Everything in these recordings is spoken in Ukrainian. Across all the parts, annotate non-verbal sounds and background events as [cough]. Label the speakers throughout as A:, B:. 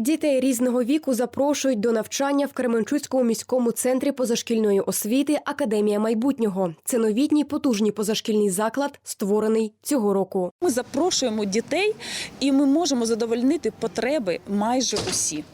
A: Дітей різного віку запрошують до навчання в Кременчуцькому міському центрі позашкільної освіти Академія майбутнього. Це новітній потужний позашкільний заклад, створений цього року.
B: Ми запрошуємо дітей, і ми можемо задовольнити потреби майже усі.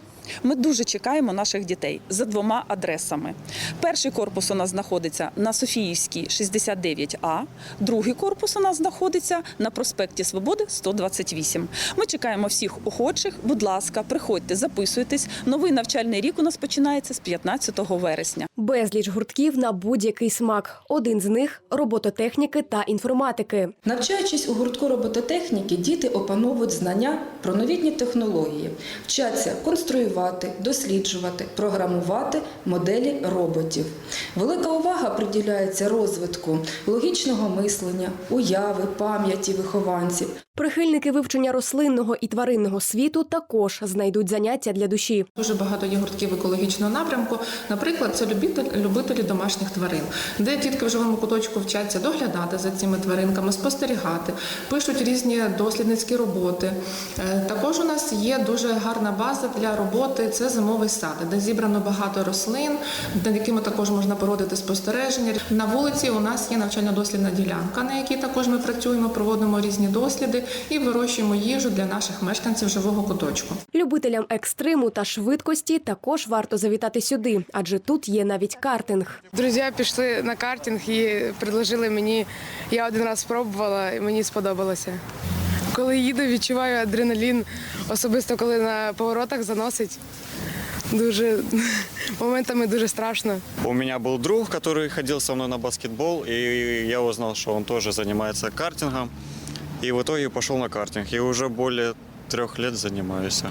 B: Ми дуже чекаємо наших дітей за двома адресами. Перший корпус у нас знаходиться на Софіївській 69А, другий корпус у нас знаходиться на проспекті Свободи 128. Ми чекаємо всіх охочих. Будь ласка, приходьте, записуйтесь. Новий навчальний рік у нас починається з 15 вересня.
A: Безліч гуртків на будь-який смак. Один з них робототехніки та інформатики.
C: Навчаючись у гуртку робототехніки, діти опановують знання про новітні технології, вчаться конструювати, досліджувати, програмувати моделі роботів. Велика увага приділяється розвитку логічного мислення, уяви, пам'яті вихованців.
A: Прихильники вивчення рослинного і тваринного світу також знайдуть заняття для душі.
D: Дуже багато є гуртків екологічного напрямку. Наприклад, це любителі домашніх тварин, де дітки в живому куточку вчаться доглядати за цими тваринками, спостерігати, пишуть різні дослідницькі роботи. Е, Також у нас є дуже гарна база для роботи. Це зимовий сад, де зібрано багато рослин, над якими також можна проводити спостереження. На вулиці у нас є навчально-дослідна ділянка, на якій також ми працюємо, проводимо різні досліди і вирощуємо їжу для наших мешканців живого куточку.
A: Любителям екстриму та швидкості також варто завітати сюди, адже тут є навіть картинг.
E: Друзі пішли на картинг і предложили мені. Я один раз спробувала і мені сподобалося. Коли їду, відчуваю адреналін, особисто коли на поворотах заносить. Дуже [laughs] моментами дуже страшно.
F: У меня был друг, который ходил со мной на баскетбол, и я узнал, что он тоже занимается картингом. И в итоге пошел на картинг. И уже более трех лет занимаюсь.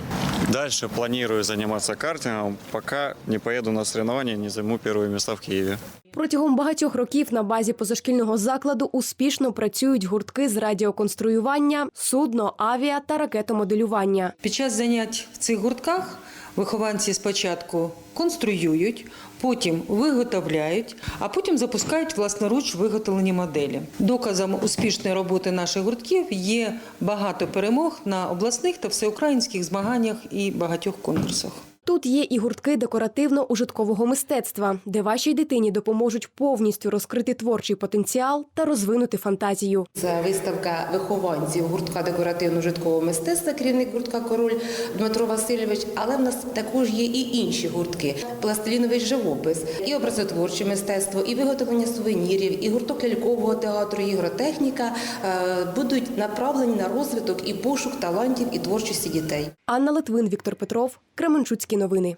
F: Дальше планирую заниматься картингом, пока не поеду на соревнования, не займу первые места в Киеве.
A: Протягом багатьох років на базі позашкільного закладу успішно працюють гуртки з радіоконструювання, судно, авіа та ракетомоделювання.
G: Під час занять в цих гуртках вихованці спочатку конструюють, потім виготовляють, а потім запускають власноруч виготовлені моделі. Доказом успішної роботи наших гуртків є багато перемог на обласних та всеукраїнських змаганнях і багатьох конкурсах.
A: Тут є і гуртки декоративно-ужиткового мистецтва, де вашій дитині допоможуть повністю розкрити творчий потенціал та розвинути фантазію.
H: Це виставка вихованців гуртка декоративно-житкового мистецтва, керівник гуртка Король Дмитро Васильович. Але в нас також є і інші гуртки: пластиліновий живопис, і образотворче мистецтво, і виготовлення сувенірів, і гурток лялькового театру, і ігротехніка е, будуть направлені на розвиток і пошук талантів і творчості дітей.
A: Анна Литвин, Віктор Петров, Кременчуцькі новини.